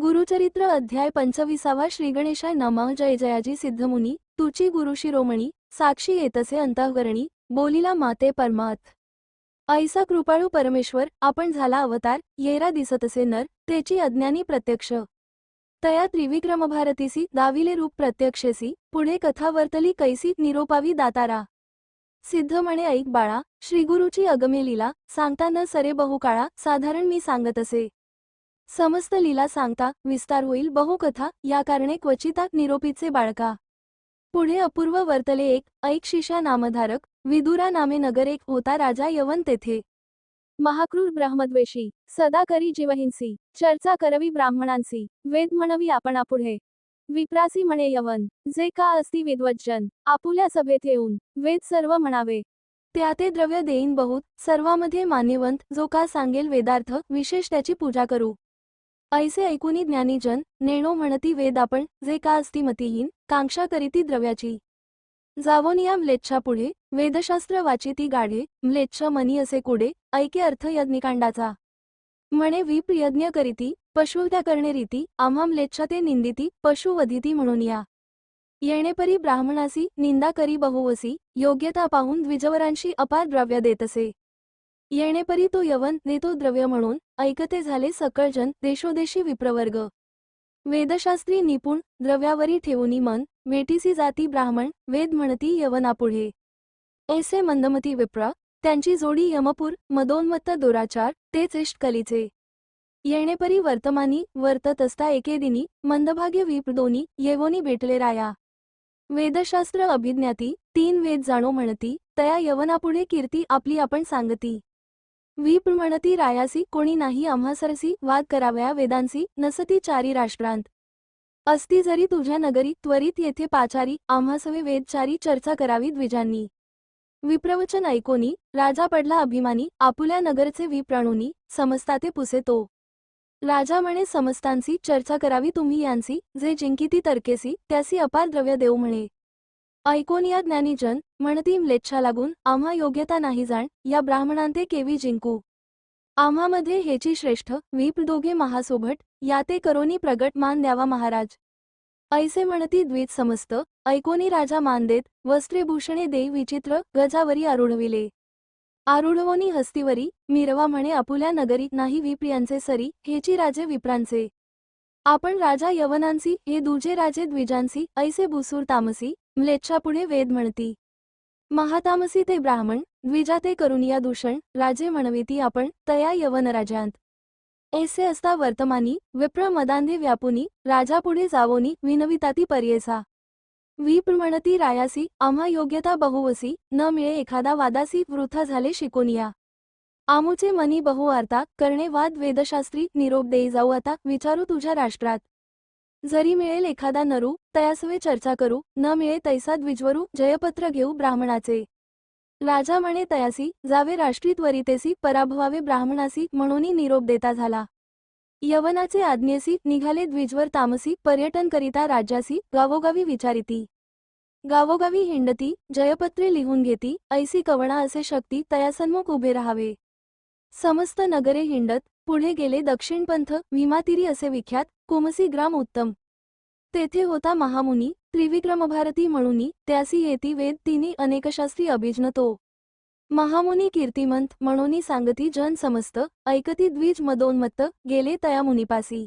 गुरुचरित्र अध्याय पंचविसावा श्रीगणेशाय नमा जय जयाजी सिद्धमुनी तुची गुरु शिरोमणी साक्षी येतसे अंतःकरणी बोलिला माते परमात ऐसा कृपाळू परमेश्वर आपण झाला अवतार येरा दिसतसे नर तेची अज्ञानी प्रत्यक्ष. तया त्रिविक्रम भारतीसी दाविले रूप प्रत्यक्षेसी पुढे कथा वर्तली कैसी निरोपावी दातारा. सिद्ध म्हणे ऐक बाळा श्रीगुरुची अगमे लीला सांगता न सरे बहुकाळा साधारण मी सांगत असे समस्त लीला सांगता विस्तार होईल बहुकथा या कारणे क्वचिता निरोपीचे बाळका. पुढे अपूर्व वर्तले एक ऐकशिषा नामधारक विदुरा नामे नगर एक होता राजा यवन तेथे. महाक्रूर ब्रह्मद्वेषी सदा करी जीवहिंसी चर्चा करवी ब्राह्मणांसी वेद म्हणवी आपणापुढे विप्रासी म्हणे यवन जे का असती विद्वज्जन आपुल्या सभेत येऊन वेद सर्व म्हणावे. त्या ते द्रव्य देईन बहुत सर्वामध्ये मान्यवंत जो का सांगेल वेदार्थ विशेष त्याची पूजा करू. ऐसे ऐकुनी ज्ञानीजन नेणो म्हणती वेद आपण जे का असती मतिहीन कांक्षा करीती द्रव्याची. जावोनिया म्लेच्छा पुढे वेदशास्त्र वाचिती गाढे म्लेच्छ मनी असे कुडे ऐके अर्थ यज्ञकांडाचा. म्हणे विप यज्ञ करीती पशुत्या करणे रीती आम्हा म्लेच्छा ते निंदिती पशु वधिती म्हणून या येणेपरी ब्राह्मणासी निंदा करी बहुवसी योग्यता पाहून द्विजवरांशी अपार द्रव्य देतसे. येणेपरी तो यवन नेतो द्रव्य म्हणून ऐकते झाले सकळजन देशोदेशी विप्रवर्ग. वेदशास्त्री निपुण द्रव्यावरी ठेवूनी मन वेटीसी जाती ब्राह्मण वेद म्हणती यवनापुढे. ऐसे मंदमती विप्र त्यांची जोडी यमपूर मदोन्मत्त दुराचार तेच इष्टकलीचे येणेपरी वर्तमानी वर्तत असता एके दिनी मंदभाग्य विप्र दोनी येवोनी भेटले राया. वेदशास्त्र अभिज्ञाती तीन वेद जाणो म्हणती तया यवनापुढे कीर्ती आपली आपण सांगती. विप्र म्हणती रायासी कोणी नाही आम्हासरसी वाद करावया वेदांसी नसती चारी राष्ट्रांत. असती जरी तुझ्या नगरी त्वरित येथे पाचारी आम्हासवे वेदचारी चर्चा करावी द्विजांनी. विप्रवचन ऐकोनी राजा पडला अभिमानी आपुल्या नगरचे विप्रणुनी समजता ते पुसे तो राजा म्हणे समस्तांसी चर्चा करावी तुम्ही यांसी जे जिंकिती तर्केसी त्यासी अपार द्रव्य देऊ म्हणे. ऐकोनिया ज्ञानीजन म्हणती म्लेच्छा लागून आम्हा योग्यता नाही जाण या ब्राह्मणांते केवी जिंकू. आम्हामध्ये हेची श्रेष्ठ वीप दोघे महासोभट याते करोनी प्रगट मान द्यावा महाराज. ऐसे म्हणती द्वित समस्त ऐकोनी राजा मान देत वस्त्रेभूषणे दे विचित्र गजावरी आरूढविले. आरुढवोनी हस्तीवरी मिरवा म्हणे आपुल्या नगरी नाही विप्रियांचे सरी हेची राजे विप्रांचे. आपण राजा यवनांसी हे दुजे राजे द्विजांसी ऐसे भुसूर तामसी म्लेच्छापुढे वेद म्हणती. महातामसी ते ब्राह्मण द्विजाते ते करुनिया दूषण राजे म्हणविती आपण तया यवन राजांत ऐसे असता वर्तमानी विप्र मदांधे व्यापुनी राजापुढे जावोनी विनविताती पर्येसा. विप्र म्हणती रायासी आम्हा योग्यता बहुवसी न मिळे एखादा वादासी वृथा झाले शिकोनिया. आमुचे मनी बहु आर्ता करणे वाद वेदशास्त्री निरोप देई जाऊ आता विचारू तुझ्या राष्ट्रात. जरी मिळेल एखादा नरू तयासवे चर्चा करू न मिळे तैसा द्विजवरू जयपत्र घेऊ ब्राह्मणाचे. राजा म्हणे तयासी जावे राष्ट्री त्वरितेसी पराभवावे ब्राह्मणासी म्हणूनही निरोप देता झाला. यवनाचे आज्ञेसी निघाले द्विजवर तामसी पर्यटन करिता राज्यासी गावोगावी विचारिती. गावोगावी हिंडती जयपत्रे लिहून घेती ऐसी कवणा असे शक्ती तयासन्मुख उभे राहावे. समस्त नगरे हिंडत पुढे गेले दक्षिणपंथ भीमातिरी असे विख्यात कुमसी ग्राम उत्तम. तेथे होता महामुनी त्रिविक्रम भारती म्हणूनी त्यासी येती वेद तिनी अनेकशास्त्री अभिज्ञ तो. महामुनी कीर्तिमंत म्हणूनी सांगती जन समस्त ऐकती द्विज मदोन्मत्त गेले तया मुनिपासी.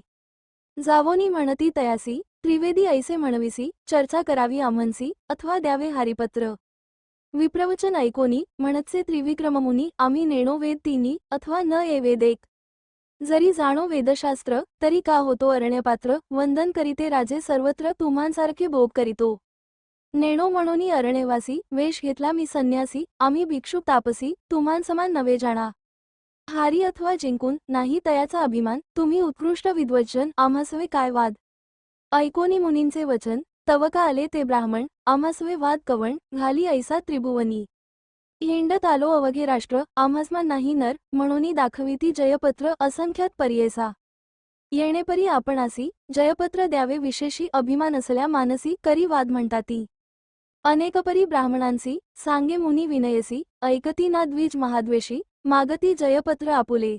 जावोनी म्हणती तयासी त्रिवेदी ऐसे म्हणविसी चर्चा करावी आम्हनसी अथवा द्यावे हरिपत्र. विप्रवचन ऐकोनी म्हणतसे त्रिविक्रममुनी आम्ही नेणो वेद तिनी अथवा न ये वेदेक. जरी जाणो वेदशास्त्र तरी का होतो अरण्यपात्र? वंदन करीते राजे सर्वत्र तुम्हांसारखे भोग करीतो. नेणो म्हणून अरण्यवासी वेश घेतला मी संन्यासी आम्ही भिक्षुक तापसी तुम्हांसमान नवे जाणा. हारी अथवा जिंकून नाही तयाचा अभिमान तुम्ही उत्कृष्ट विद्वज्जन आम्हासवे काय वाद? ऐकोनी मुनींचे वचन तवका आले ते ब्राह्मण आम्हासवे वाद कवण घाली ऐसा त्रिभुवनी. हिंडत आलो अवघे राष्ट्र आम्हासमान नाही नर म्हणून दाखविती जयपत्र असंख्यात पर्येसा. येणेपरी आपणासी जयपत्र द्यावे विशेषी अभिमान असल्या मानसी करी वाद म्हणताती. अनेकपरी ब्राह्मणांसी सांगे मुनी विनयसी ऐकती ना द्विज महाद्वेषी मागती जयपत्र आपुले.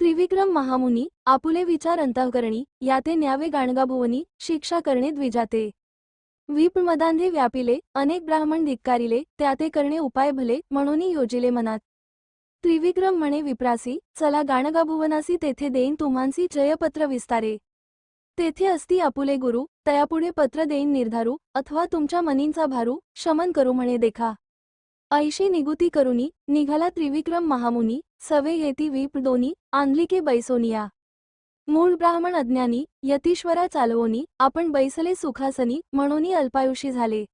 त्रिविक्रम महामुनी आपुले विचार अंतःकरणी याते न्यावे गाणगाभुवनी शिक्षा करणे द्विजाते. विपमदांधे व्यापिले अनेक ब्राह्मण धिक्कारिले त्याते करणे उपाय भले म्हणून योजिले मनात. त्रिविक्रम म्हणे विप्रासी चला गाणगाभुवनासी तेथे देईन तुम्हांसी जयपत्र विस्तारे. तेथे असती आपुले गुरु तयापुढे पत्र देईन निर्धारू अथवा तुमच्या मनींचा भारू शमन करू म्हणे देखा. ऐशी निगुती करुनी निघाला त्रिविक्रम महामुनी सवे येती वीप दोनी आंधलिके बैसोनिया. मूळ ब्राह्मण अज्ञानी यतीश्वरा चालवोनी आपण बैसले सुखासनी म्हणूनी अल्पायुषी झाले.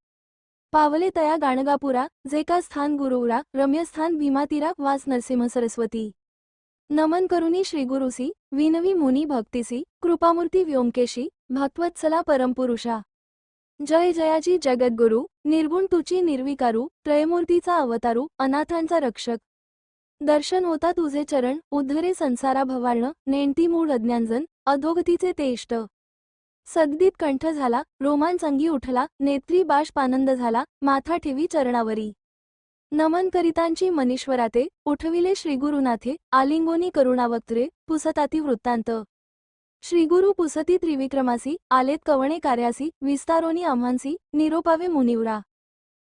पावले तया गाणगापुरा जे का स्थान गुरुरा रम्यस्थान भीमातीरा वास नरसिंह सरस्वती. नमन करुनी श्रीगुरुसी विनवी मुनी भक्तिसी कृपामूर्ती व्योमकेशी भक्तवत्सला परमपुरुषा. जय जयाजी जगद्गुरु निर्गुण तुची निर्विकारू त्रयमूर्तीचा अवतारू अनाथांचा रक्षक. दर्शन होता तुझे चरण उद्धरे संसारा भवाळणं नेणती मूळ अज्ञानजन अधोगतीचे ते इष्ट कंठ झाला रोमांच अंगी उठला नेत्री बाष्प आनंद झाला माथा ठेवी चरणावरी. नमन करितांची मनीश्वराते उठविले श्रीगुरुनाथे आलिंगोनी करुणावक्त्रे पुसताती वृत्तांत. श्रीगुरु पुसती त्रिविक्रमासी आलेत कवणे कार्यासी विस्तारोनी आम्हांसी निरोपावे मुनिवरा.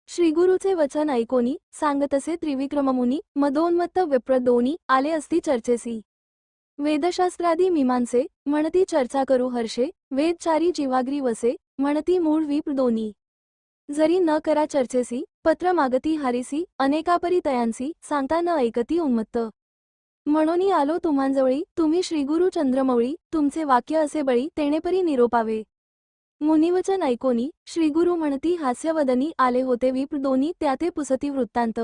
श्रीगुरुचे वचन ऐकोनी सांगतसे त्रिविक्रममुनी मदोन्मत्त विप्रदोनी आले असती चर्चेसी. वेदशास्त्रादी मीमांसे म्हणती चर्चा करू हर्षे वेदचारी जीवाग्री वसे म्हणती मूळ विप्रदोनी. जरी न करा चर्चेसी पत्र मागती हारिसी अनेकापरी तयांसी सांगता न ऐकती उन्मत्त. म्हणूनी आलो तुम्हांजवळी तुम्ही श्रीगुरु चंद्रमौळी तुमचे वाक्य असे बळी तेणेपरी निरोपावे. मुनिवचन ऐकोनी श्रीगुरु म्हणती हास्यवदनी आले होते विप्र दोन्ही त्याते पुसती वृत्तांत.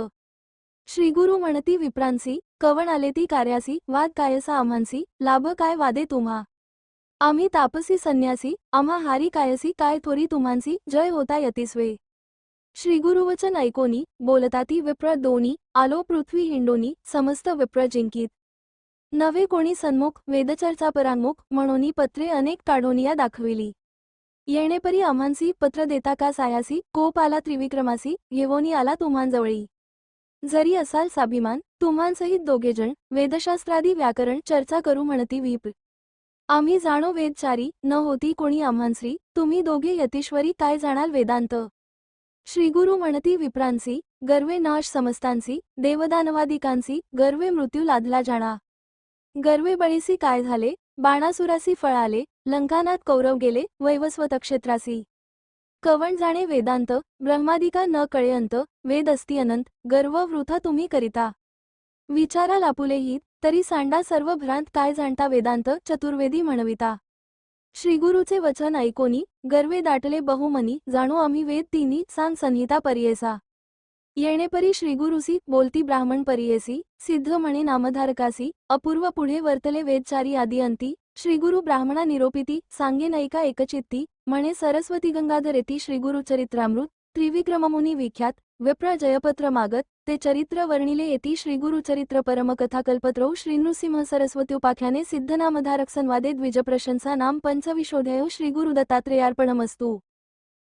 श्रीगुरु म्हणती विप्रांसी कवण आले ती कार्यासी वाद कायसा आम्हांसी लाभ काय वादे तुम्हा? आम्ही तापसी संन्यासी आम्हा हारी कायसी काय थोरी तुम्हांसी जय होता यतिस्वे. श्रीगुरुवचन ऐकोनी बोलताती विप्र दोनी आलो पृथ्वी हिंडोनी समस्त विप्र जिंकीत. नवे कोणी सन्मुख वेदचर्चा परांगमुख म्हणोनी पत्रे अनेक काढोनिया दाखविली. येणेपरी आम्हांसी पत्र देता का सायासी? कोप आला त्रिविक्रमासी येवोनी आला तुम्हांजवळी. जरी असाल साभिमान तुम्हांसहित दोघेजण वेदशास्त्रादी व्याकरण चर्चा करू म्हणती वीप. आम्ही जाणो वेदचारी न होती कोणी आम्हांश्री तुम्ही दोघे यतीश्वरी काय जाणाल वेदांत? श्रीगुरु म्हणती विप्रांसी गर्वे नाश समस्तांसी देवदानवादिकांसी गर्वे मृत्यू लादला जाणा. गर्वे बळीसी काय झाले? बाणासुरासी फळाले लंकानात कौरव गेले वैवस्वत क्षेत्रासी कवण जाणे वेदांत ब्रह्मादिका न कळे अंत वेद अस्ति अनंत गर्व वृथा तुम्ही करिता. विचारा लापुलेही तरी सांडा सर्व भ्रांत काय जाणता वेदांत चतुर्वेदी म्हणविता. श्रीगुरुचे वचन ऐकोनी गर्वे दाटले बहुमनी जाणू आम्ही वेद तिनी सांग संहिता परियेसा. येणेपरी श्रीगुरुसी बोलती ब्राह्मण परियेसी सिद्ध म्हणे नामधारकासी अपूर्व पुढे वर्तले वेदचारी आदी अंती श्रीगुरु ब्राह्मणा निरोपिती सांगे नैका एकचित्ती म्हणे सरस्वती गंगाधरेती श्रीगुरु चरित्रामृत त्रिविक्रममुनी विख्यात विप्र जयपत्र मागत ते चरित्र वर्णिले येती श्रीगुरु चरित्र परमकथा कल्पत्रौ श्रीनृसिंह सरस्वती उपाख्याने सिद्धनामधारक संवादे द्विजप्रशंसा नाम पंचविशोधयो श्रीगुरु दत्तात्रेयार्पणमस्तू.